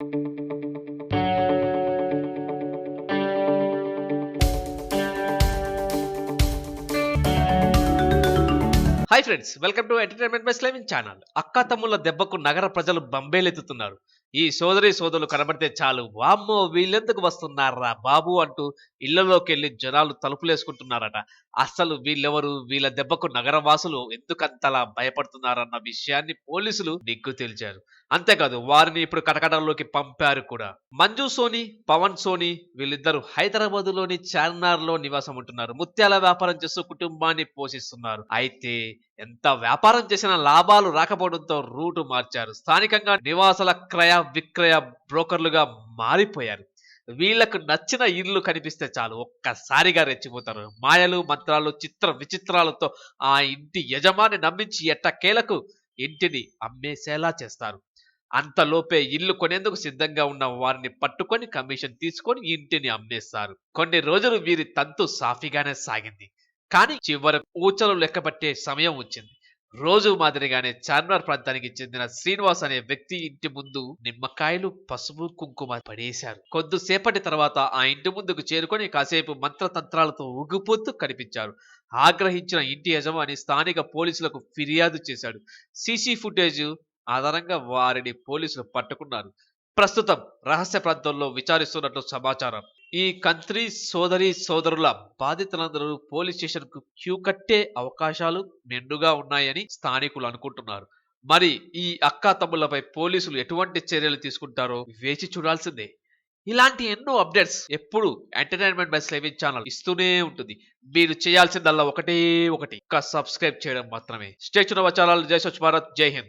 Hi friends welcome to entertainment by sliming channel అక్క తమ్ముళ్ళ దెబ్బకు నగర ప్రజలు బంబేలెత్తుతున్నారు. ఈ సోదరి సోదరులు కనబడితే చాలు. వామ్మో! వీళ్ళెందుకు వస్తున్నారా బాబు అంటూ ఇళ్ళలోకి వెళ్ళి జనాలు తలుపులేసుకుంటున్నారట. అసలు వీళ్ళెవరు? వీళ్ళ దెబ్బకు నగరవాసులు ఎందుకంతలా భయపడుతున్నారన్న విషయాన్ని పోలీసులు నిగ్గు తేల్చారు. అంతేకాదు వారిని ఇప్పుడు కటకటంలోకి పంపారు కూడా. మంజు సోని పవన్ సోని వీళ్ళిద్దరూ హైదరాబాద్లోని చార్మినార్లో నివాసం ఉంటున్నారు ముత్యాల వ్యాపారం చేస్తూ కుటుంబాన్ని పోషిస్తున్నారు. అయితే ఎంత వ్యాపారం చేసినా లాభాలు రాకపోవడంతో రూటు మార్చారు. స్థానికంగా నివాసాల క్రయ విక్రయ బ్రోకర్లుగా మారిపోయారు. వీళ్ళకు నచ్చిన ఇల్లు కనిపిస్తే చాలు ఒక్కసారిగా రెచ్చిపోతారు. మాయలు మంత్రాలు చిత్ర విచిత్రాలతో ఆ ఇంటి యజమాని నమ్మించి ఎట్టకేలకు ఇంటిని అమ్మేసేలా చేస్తారు. అంతలోపే ఇల్లు కొనేందుకు సిద్ధంగా ఉన్న వారిని పట్టుకొని కమిషన్ తీసుకొని ఇంటిని అమ్మేస్తారు. కొన్ని రోజులు వీరి తంతు సాఫీగానే సాగింది. కానీ చివరకు ఊచలు లెక్కపట్టే సమయం వచ్చింది. రోజు మాదిరిగానే చార్మినార్ ప్రాంతానికి చెందిన శ్రీనివాస్ అనే వ్యక్తి ఇంటి ముందు నిమ్మకాయలు పసుపు కుంకుమ పడేశారు. కొద్దిసేపటి తర్వాత ఆ ఇంటి ముందుకు చేరుకొని కాసేపు మంత్రతంత్రాలతో ఊగిపోతూ కనిపించారు. ఆగ్రహించిన ఇంటి యజమాని స్థానిక పోలీసులకు ఫిర్యాదు చేశాడు. సీసీ ఫుటేజ్ ఆధారంగా వారిని పోలీసులు పట్టుకున్నారు. ప్రస్తుతం రహస్య ప్రాంతంలో విచారిస్తున్నట్లు సమాచారం. ఈ కంత్రి సోదరి సోదరుల బాధితులందరూ పోలీస్ స్టేషన్కు క్యూ కట్టే అవకాశాలు మెండుగా ఉన్నాయని స్థానికులు అనుకుంటున్నారు. మరి ఈ అక్కా తమ్ముళ్ళపై పోలీసులు ఎటువంటి చర్యలు తీసుకుంటారో వేచి చూడాల్సిందే. ఇలాంటి ఎన్నో అప్డేట్స్ ఎప్పుడు ఎంటర్టైన్మెంట్ బై స్లైవింగ్ ఛానల్ ఇస్తూనే ఉంటుంది. మీరు చేయాల్సిందల్లా ఒకటే ఒకటి. ఇంకా సబ్స్క్రైబ్ చేయడం మాత్రమే. Stay tuned channel. జై స్వచ్ఛ భారత్. జై హింద్.